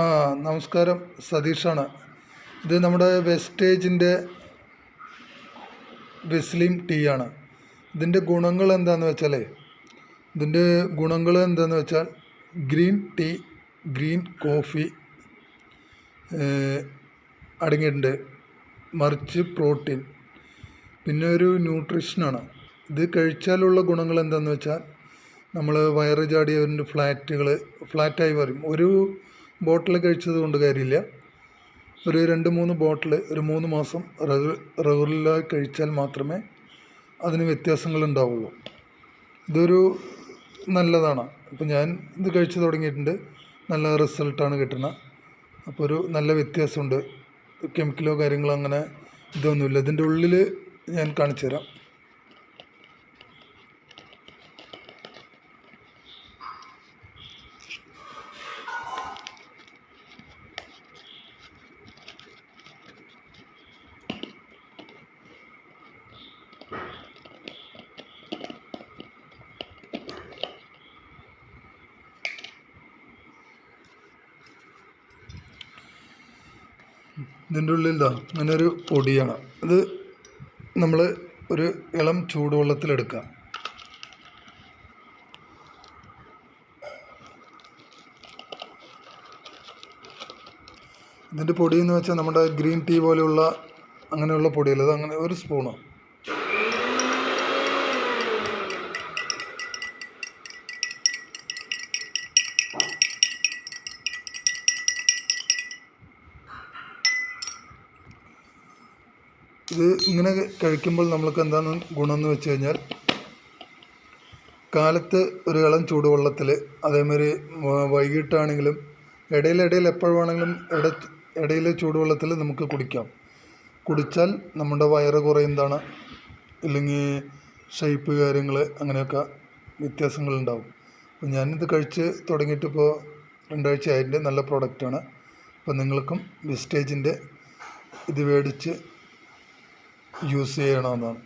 ആ നമസ്കാരം. സതീഷാണ്. ഇത് നമ്മുടെ വെസ്റ്റേജിന്റെ വെസ്ലിം ടീ ആണ് ഇതിന്റെ ഗുണങ്ങൾ എന്താണെന്ന് വെച്ചാൽ ഇതിന്റെ ഗുണങ്ങൾ എന്താണെന്ന് വെച്ചാൽ ഗ്രീൻ ടീ ഗ്രീൻ കോഫി അടങ്ങിയിട്ടുണ്ട്. മറിച്ച് പ്രോട്ടീൻ. പിന്നെ ഒരു ന്യൂട്രീഷനാണ്. ഇത് കഴിച്ചാലുള്ള ഗുണങ്ങൾ എന്താണെന്ന് വെച്ചാൽ നമ്മൾ വയറ് ചാടിയവരുടെ ഫ്ലാറ്റുകൾ ഫ്ലാറ്റായി പറയും. ഒരു ബോട്ടിൽ കഴിച്ചത് കൊണ്ട് കാര്യമില്ല. ഒരു രണ്ട് മൂന്ന് ബോട്ടിൽ ഒരു മൂന്ന് മാസം റെഗു റെഗുലറായി കഴിച്ചാൽ മാത്രമേ അതിന് വ്യത്യാസങ്ങൾ ഉണ്ടാവുള്ളൂ. ഇതൊരു നല്ലതാണ്. അപ്പോൾ ഞാൻ ഇത് കഴിച്ചു തുടങ്ങിയിട്ടുണ്ട്. നല്ല റിസൾട്ടാണ് കിട്ടുന്നത് അപ്പോൾ ഒരു നല്ല വ്യത്യാസമുണ്ട്. കെമിക്കലോ കാര്യങ്ങളോ അങ്ങനെ ഇതൊന്നുമില്ല. ഇതിന്റെ ഉള്ളിൽ ഞാൻ കാണിച്ചു തരാം ഇതിന്റെ ഉള്ളിൽ ഇതാ അങ്ങനെ ഒരു പൊടിയാണ്. ഇത് നമ്മൾ ഒരു ഇളം ചൂടുവെള്ളത്തിലെടുക്കുക. ഇതിന്റെ പൊടി എന്ന് വെച്ചാൽ നമ്മുടെ ഗ്രീൻ ടീ പോലെയുള്ള അങ്ങനെയുള്ള പൊടിയല്ല അത് അങ്ങനെ ഒരു സ്പൂണ്. ഇത് ഇങ്ങനെ കഴിക്കുമ്പോൾ നമ്മൾക്ക് എന്താണ് ഗുണമെന്ന് വെച്ച് കഴിഞ്ഞാൽ കാലത്ത് ഒരു ഇളം ചൂടുവെള്ളത്തിൽ അതേമാതിരി വൈകിട്ടാണെങ്കിലും ഇടയിലിടയിൽ എപ്പോൾ വേണമെങ്കിലും ഇട ഇടയിൽ ചൂടുവെള്ളത്തിൽ നമുക്ക് കുടിക്കാം. കുടിച്ചാൽ നമ്മുടെ വയറ് കുറയുന്നതാണ്. ഇല്ലെങ്കിൽ ഷേപ്പ് കാര്യങ്ങൾ അങ്ങനെയൊക്കെ വ്യത്യാസങ്ങളുണ്ടാവും അപ്പോൾ ഞാനിത് കഴിച്ച് തുടങ്ങിയിട്ടിപ്പോൾ രണ്ടാഴ്ച ആയതിന്റെ നല്ല പ്രോഡക്റ്റാണ് അപ്പോൾ നിങ്ങൾക്കും വിസ്റ്റേജിന്റെ ഇത് മേടിച്ച് യൂസ് ചെയ്യണമെന്നാണ്.